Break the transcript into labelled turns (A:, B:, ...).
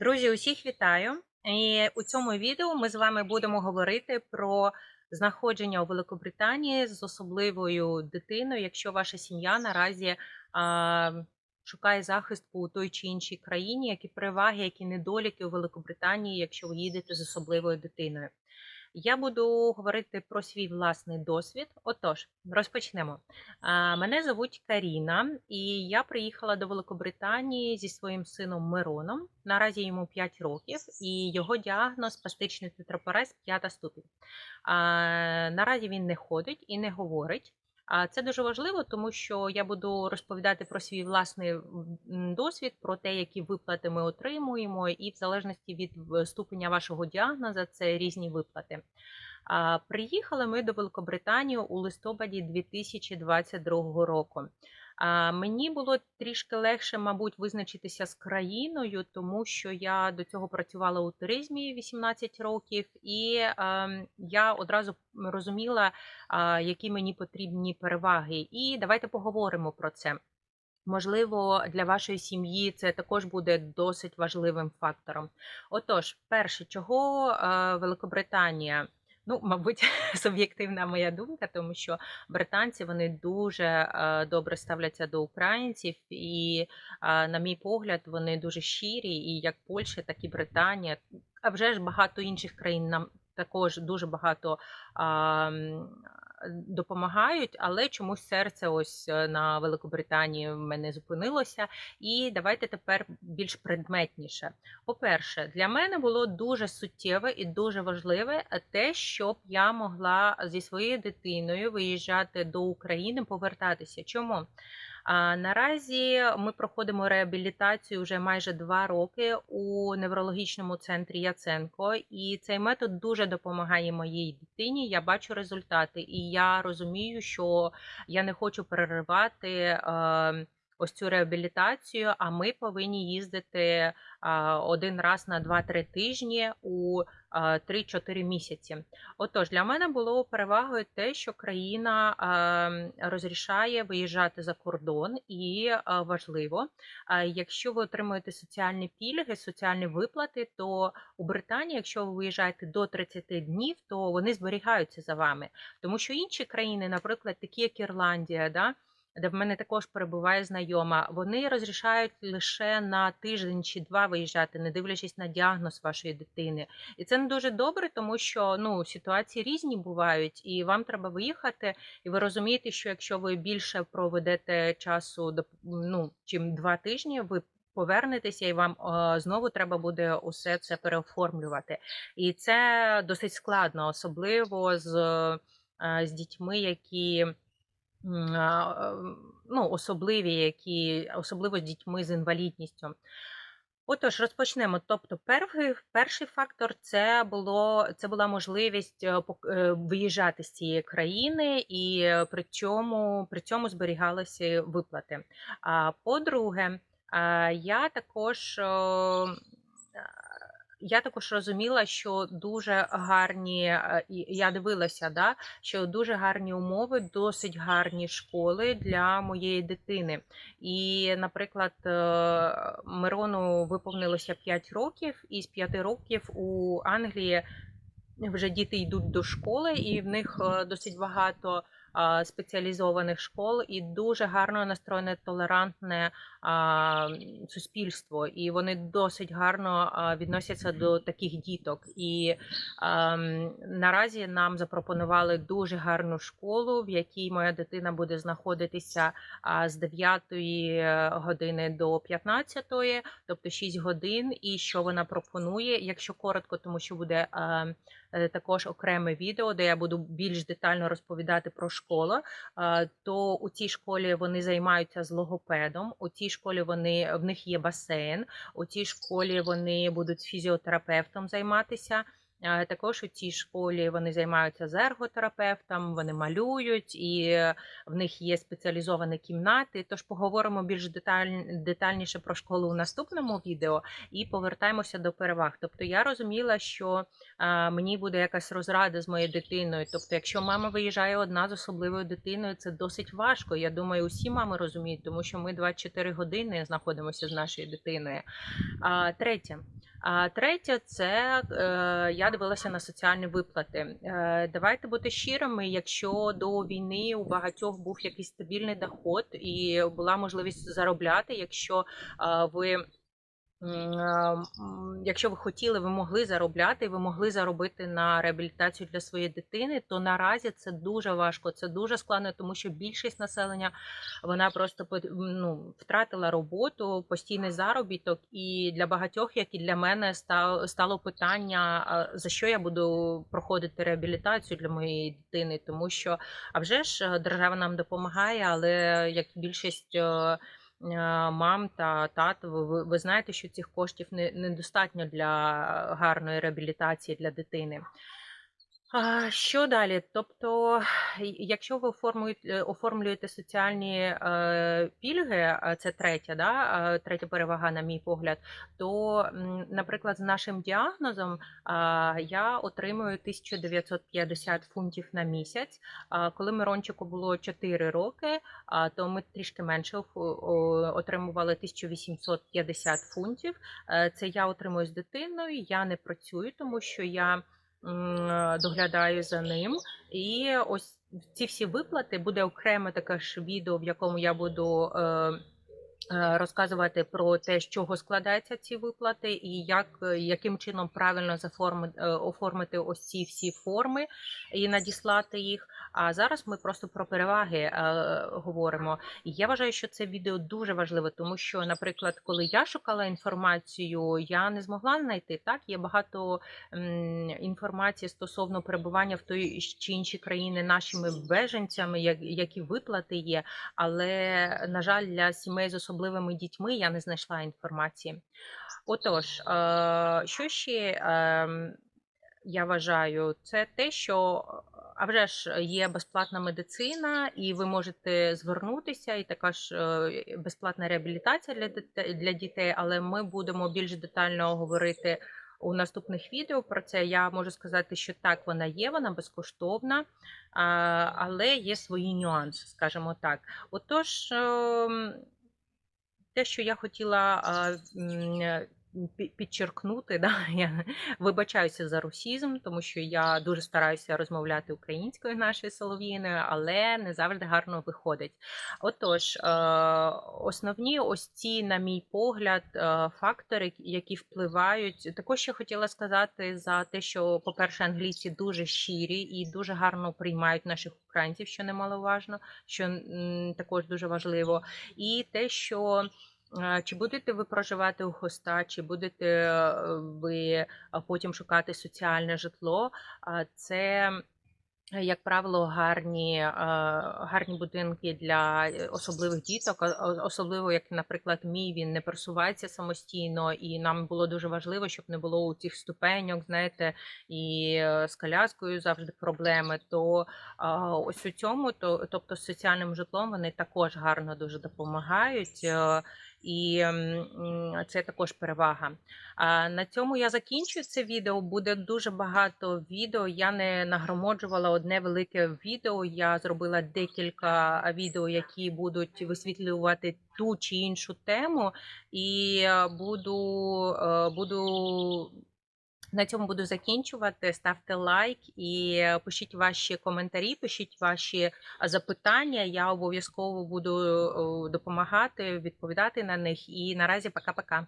A: Друзі, усіх вітаю! І у цьому відео ми з вами будемо говорити про знаходження у Великобританії з особливою дитиною, якщо ваша сім'я наразі а, шукає захисту у той чи іншій країні, які переваги, які недоліки у Великобританії, якщо ви їдете з особливою дитиною. Я буду говорити про свій власний досвід. Отож, розпочнемо. Мене звуть Каріна, і я приїхала до Великобританії зі своїм сином Мироном. Наразі йому 5 років, і його діагноз пластичний тетрапорез 5 ступінь. Наразі він не ходить і не говорить. А це дуже важливо, тому що я буду розповідати про свій власний досвід, про те, які виплати ми отримуємо, і в залежності від ступеня вашого діагноза це різні виплати. Приїхали ми до Великобританії у листопаді 2022 року. Мені було трішки легше, мабуть, визначитися з країною, тому що я до цього працювала у туризмі 18 років, і ем, я одразу розуміла, які мені потрібні переваги. І давайте поговоримо про це. Можливо, для вашої сім'ї це також буде досить важливим фактором. Отож, перше, чого е, Великобританія? Ну, мабуть, суб'єктивна моя думка, тому що британці вони дуже е, добре ставляться до українців, і, е, на мій погляд, вони дуже щирі, і як Польща, так і Британія, а вже ж багато інших країн нам також дуже багато допомагають, але чомусь серце ось е, на Великобританії в мене зупинилося. І давайте тепер більш предметніше. По-перше, для мене було дуже суттєве і дуже важливе те, щоб я могла зі своєю дитиною виїжджати до України, повертатися. Чому? Наразі ми проходимо реабілітацію вже майже два роки у неврологічному центрі Яценко, і цей метод дуже допомагає моїй дитині. Я бачу результати, і я розумію, що я не хочу переривати. е, Ось цю реабілітацію, а ми повинні їздити один раз на 2-3 тижні у а, 3-4 місяці. Отож, для мене було перевагою те, що країна розрішає виїжджати за кордон, і важливо, якщо ви отримуєте соціальні пільги, соціальні виплати, то у Британії, якщо ви виїжджаєте до 30 днів, то вони зберігаються за вами. Тому що інші країни, наприклад, такі як Ірландія, да, де в мене також перебуває знайома, вони розрішають лише на тиждень чи два виїжджати, не дивлячись на діагноз вашої дитини. І це не дуже добре, тому що ну ситуації різні бувають, і вам треба виїхати. І ви розумієте, що якщо ви більше проведете часу ну чим два тижні, ви повернетеся, і вам е, знову треба буде усе це переоформлювати. І це досить складно, особливо з, е, з дітьми, які. Ну, особливі, які особливо з дітьми з інвалідністю. Отож, розпочнемо. Тобто, перший, перший фактор це було це була можливість е, е, виїжджати з цієї країни, і е, при цьому при цьому зберігалися виплати. А по-друге, я також. Я також розуміла, що дуже гарні, е, я дивилася, да, що дуже гарні умови, досить гарні школи для моєї дитини. І, наприклад, е, Мирону виповнилося 5 років, і з 5 років у Англії вже діти йдуть до школи, і в них е, досить багато спеціалізованих школ і дуже гарно настроєне толерантне суспільство. І вони досить гарно відносяться до таких діток. І наразі нам запропонували дуже гарну школу, в якій моя дитина буде знаходитися з 9 години до 15, тобто 6 годин. І що вона пропонує, якщо коротко, тому що буде. Е, також окреме відео, де я буду більш детально розповідати про школу. Е, То у цій школі вони займаються з логопедом. У цій школі вони в них є басейн. У цій школі вони будуть з фізіотерапевтом займатися. Е, Також у цій школі вони займаються з ерготерапевтом, вони малюють, і е, в них є спеціалізовані кімнати. Тож поговоримо більш деталь, детальніше про школу у наступному відео і повертаємося до переваг. Тобто я розуміла, що а, мені буде якась розрада з моєю дитиною. Тобто, якщо мама виїжджає одна з особливою дитиною, це досить важко. Я думаю, усі мами розуміють, тому що ми 24 години знаходимося з нашою дитиною. А, третє. А третє, це е, я дивилася на соціальні виплати. Е, давайте бути щирими. Якщо до війни у багатьох був якийсь стабільний доход і була можливість заробляти, якщо е, ви. Е, Якщо ви хотіли, ви могли заробляти, ви могли заробити на реабілітацію для своєї дитини, то наразі це дуже важко, це дуже складно, тому що більшість населення вона просто ну, втратила роботу, постійний заробіток. І для багатьох, як і для мене, стало питання, за що я буду проходити реабілітацію для моєї дитини, тому що а вже ж е, держава нам допомагає, але як більшість. Мам та тат, ви, ви- знаєте, що цих коштів не, недостатньо для гарної реабілітації для дитини. Що далі? Тобто, якщо ви оформуєте, оформлюєте соціальні е, пільги, це третя, да, е, третя перевага, на мій погляд, то, наприклад, з нашим діагнозом я отримую 1950 фунтів на місяць. Коли Мирончику було 4 роки, то ми трішки менше отримували 1850 фунтів. Е, Це я отримую з дитиною. Я не працюю, тому що я доглядаю за ним. І ось ці всі виплати буде окреме таке ж відео, в якому я буду. Е, е, Розказувати про те, з чого складаються ці виплати, і як е, яким чином правильно заформити оформити ось ці всі форми і надіслати їх. А зараз ми просто про переваги е, говоримо. І я вважаю, що це відео дуже важливе, тому що, наприклад, коли я шукала інформацію, я не змогла знайти так. Є багато інформації стосовно перебування в той чи іншій країни нашими беженцями, як, які виплати є. Але, на жаль, для сімей з особливими дітьми я не знайшла інформації. Отож, е, що ще ем, я вважаю, це те, що а вже ж є безплатна медицина, і ви можете звернутися, і така ж е, безплатна реабілітація для для дітей. Але ми будемо більш детально говорити у наступних відео про це. Я можу сказати, що так вона є, вона безкоштовна, але є свої нюанси, скажімо так. Отож. Те, що я хотіла підчеркнути, да, я вибачаюся за русізм, тому що я дуже стараюся розмовляти українською нашою солов'їною, але не завжди гарно виходить. Отож, е, основні ось ці, на мій погляд, е, фактори, які впливають. Також ще хотіла сказати за те, що, по-перше, англійці дуже щирі і дуже гарно приймають наших українців, що немаловажно, що також дуже важливо. І те, що чи будете ви проживати у хоста, чи будете е, ви е, потім шукати соціальне житло, це. Як правило, гарні, е, гарні будинки для е, особливих діток, особливо як, наприклад, мій він не просувається самостійно, і нам було дуже важливо, щоб не було у цих ступеньок, знаєте, і е, з коляскою завжди проблеми. То ось у цьому, то тобто з соціальним житлом, вони також гарно дуже допомагають. І м, м, це також перевага. А на цьому я закінчую це відео. Буде дуже багато відео. Я не нагромоджувала одне велике відео. Я зробила декілька відео, які будуть висвітлювати ту чи іншу тему, і е, буду, е, буду на цьому буду закінчувати. Ставте лайк і е, пишіть ваші коментарі, пишіть ваші е, запитання. Я обов'язково буду е, допомагати, відповідати на них. І наразі пока-пока.